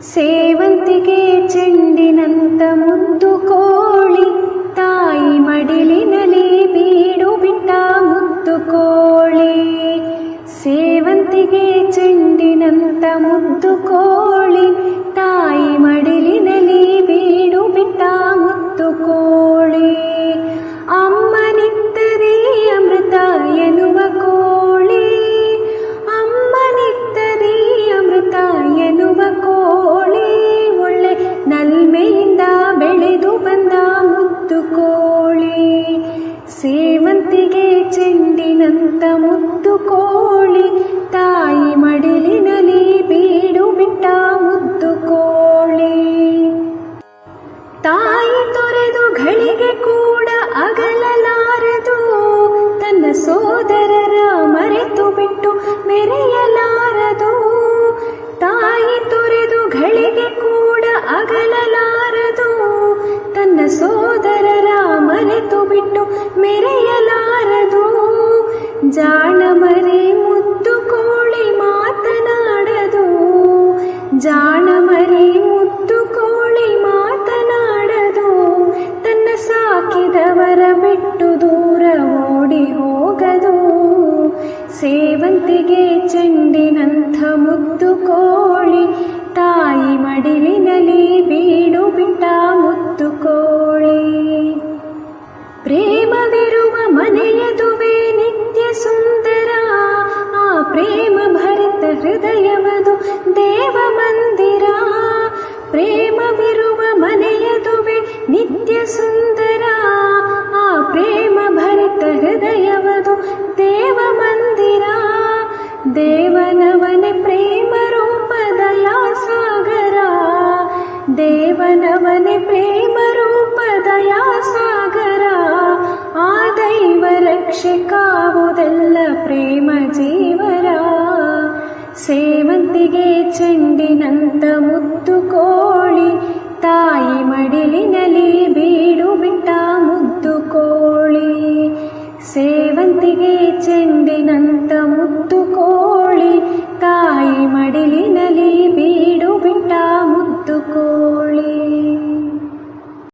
ಸೇವಂತಿಗೆ ಚೆಂಡಿನಂತ ಮುದ್ದು ಕೋಳಿ ತಾಯಿ ಮಡಿಲಿನಲ್ಲಿ ಬೀಡು ಬಿಟ್ಟ ಮುದ್ದು ಕೋಳಿ. ಸೇವಂತಿಗೆ ಚೆಂಡಿನಂತ ಮುದ್ದು ಕೋಳಿ ಚೆಂಡಿನಂತ ಮುದ್ದು ಕೋಳಿ, ತಾಯಿ ಮಡಿಲಿನಲ್ಲಿ ಬೀಡು ಬಿಟ್ಟ ಮುದ್ದು ಕೋಳಿ. ತಾಯಿ ತೊರೆದು ಘಳಿಗೆ ಕೂಡ ಅಗಲಲಾರದು, ತನ್ನ ಸೋದರರ ಮರೆತು ಬಿಟ್ಟು ಮೆರೆಯಲಾರದು ದೂರ ಓಡಿ ಹೋಗದು. ಸೇವಂತಿಗೆ ಚೆಂಡಿನಂಥ ಮುದ್ದು ಕೋಳಿ, ತಾಯಿ ಮಡಿಲಿನಲ್ಲಿ ಬೀಡು ಬಿಟ್ಟ ಮುದ್ದು ಕೋಳಿ. ಪ್ರೇಮವಿರುವ ಮನೆಯದುವೆ ನಿತ್ಯ ಸುಂದರ, ಆ ಪ್ರೇಮ ಭರಿತ ಹೃದಯವದು ದೇವ ಮಂದಿರ ದೇವನವನೆ ಪ್ರೇಮ ರೂಪ ದಯಾ ಸಾಗರ ದೇವನವನೆ ಪ್ರೇಮ ರೂಪ ದಯಾ ಸಾಗರ ಆ ದೈವ ರಕ್ಷಕಾವುದೆಲ್ಲ ಪ್ರೇಮ ಜೀವರ. ಸೇವಂತಿಗೆ ಚೆಂಡಿನಂತ ಮುದ್ದು ಕೋಳಿ, ತಾಯಿ ಮಡಿಲಿನಲ್ಲಿ ಬೀಡು ಬಿಟ್ಟ ಮುದ್ದು ಕೋಳಿ. ಸೇವಂತಿಗೆ ಚೆಂಡಿನಂತ ಮುದ್ದು ತಾಯಿ ಮಡಿಲಿನಲ್ಲಿ ಬೀಡು ಬಿಟ್ಟ ಮುದ್ದು ಕೋಳಿ